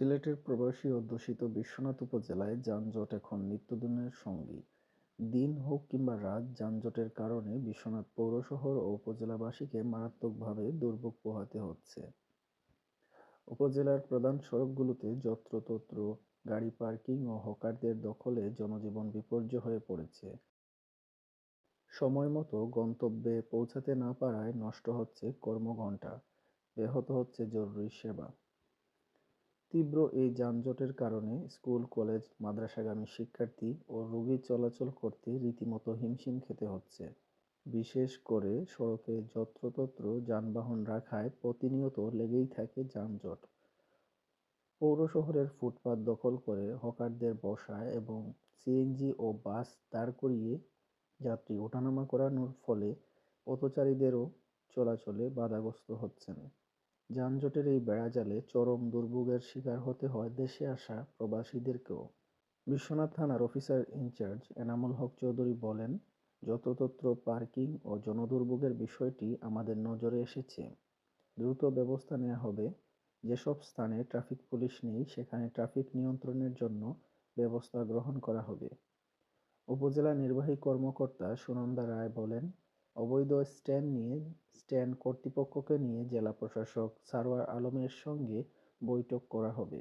সিলেটের প্রবাসী অধ্যুষিত বিশ্বনাথ উপজেলায় যানজট এখন নিত্যদিনের সঙ্গী। দিন হোক কিংবা রাত, যানজটের কারণে বিশ্বনাথ পৌর শহর ও উপজেলাবাসীকে মারাত্মকভাবে দুর্ভোগ পোহাতে হচ্ছে। উপজেলার প্রধান সড়কগুলোতে যত্রতত্র গাড়ি পার্কিং ও হকারদের দখলে জনজীবন বিপর্যয় হয়ে পড়েছে। সময়মতো গন্তব্যে পৌঁছাতে না পারায় নষ্ট হচ্ছে কর্মঘণ্টা, ব্যাহত হচ্ছে জরুরি সেবা। তীব্র এই যানজটের কারণে স্কুল, কলেজ, মাদ্রাসাগামী শিক্ষার্থী ও রোগী চলাচল করতে রীতিমতো হিমশিম খেতে হচ্ছে। বিশেষ করে সড়কে যত্রতত্র যানবাহন রাখায় প্রতিনিয়ত লেগেই থাকে যানজট। পৌর শহরের ফুটপাত দখল করে হকারদের বসায় এবং সিএনজি ও বাস দাঁড় করিয়ে যাত্রী ওঠানামা করানোর ফলে পথচারীদেরও চলাচলে বাধাগ্রস্ত হচ্ছেন। যানজটের এই বেড়াজালে চরম দুর্ভোগের শিকার হতে হয় দেশে আসা প্রবাসীদেরকেও। বিশ্বনাথ থানার officer in charge Enamul Haque Chowdhury বলেন, যত্রতত্র পার্কিং ও জনদুর্ভোগের বিষয়টি আমাদের নজরে এসেছে। দ্রুত ব্যবস্থা নেওয়া হবে। যেসব স্থানে ট্রাফিক পুলিশ নেই সেখানে ট্রাফিক নিয়ন্ত্রণের জন্য ব্যবস্থা গ্রহণ করা হবে। উপজেলা নির্বাহী কর্মকর্তা সুনন্দা রায় বলেন, অবৈধ স্ট্যান্ড নিয়ে স্ট্যান্ড কর্তৃপক্ষকে নিয়ে জেলা প্রশাসক সারোয়ার আলমের সঙ্গে বৈঠক করা হবে।